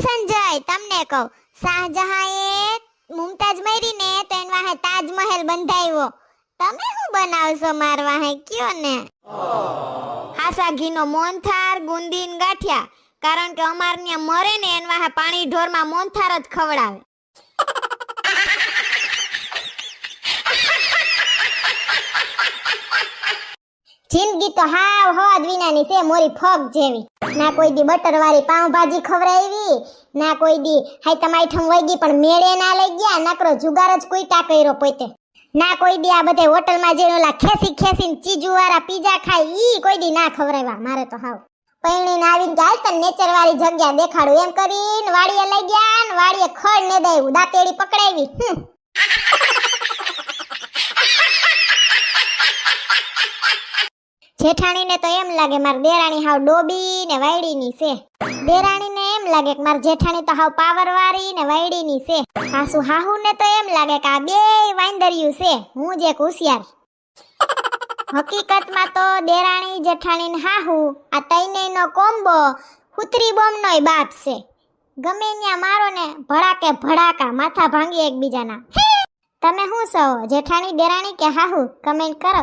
સંજય, તમને કહું. શાહજહાએ મુમતાજ મરી ને તો એન વાહે તાજમહેલ બંધાવ્યો. તમે શું બનાવશો માર વાહે? કયો ને? હાસા ઘીનો મોનથાર ગુંદીન ગાંઠિયા. કારણ કે અમાર ત્યાં મરે ને એન વાહે પાણી ઢોરમાં મોનથાર જ ખવડાવે. જિંદગી તો હાવ હોદ વિનાની છે, મોરી ફગ જેવી. ના કોઈ દી બટર વાળી પાઉંભાજી ખવડાવી ના કોઈ દી હાઈ તમારી ઠમ વઈ ગઈ પણ મેળે ના લઈ ગયા, નાકરો જુગાર જ કુઈટા કર્યો પોતે. ના કોઈ દી આ બધે હોટલમાં જઈને ઓલા ખેસી ખેસીને ચીજુ વાળા પીઝા ખાય, ઈ કોઈ દી ના ખવડાવ્યા, મારે તો હાવ. પૈણીને આવીને ગાલ તને નેચર વાળી જગ્યા દેખાડું, એમ કરીને વાડીએ લઈ ગયા ને વાડીએ ખડ ને દેવું દાંતેડી પકડાવી. જેઠાણીને તો એમ લાગે માર દેરાણી હાવ ડોબી ને વાયડીની છે. દેરાણીને એમ લાગે કે માર જેઠાણી તો હાવ પાવરવાળી ને વાયડીની છે. હાસુ હાહુને તો એમ લાગે કે આ બે વાંદર્યું છે. હું જે હોશિયાર. હકીકતમાં તો દેરાણી, જેઠાણી ને હાહુ, આ તૈનેયનો કોમ્બો હુતરી બોમનો બાપ છે. ગમે ત્યાં મારો ને ભડાકે ભડાકા માથા ભાંગી એકબીજાના. તમે શું છો? જેઠાણી, દેરાણી કે હાહુ? કમેન્ટ કરો.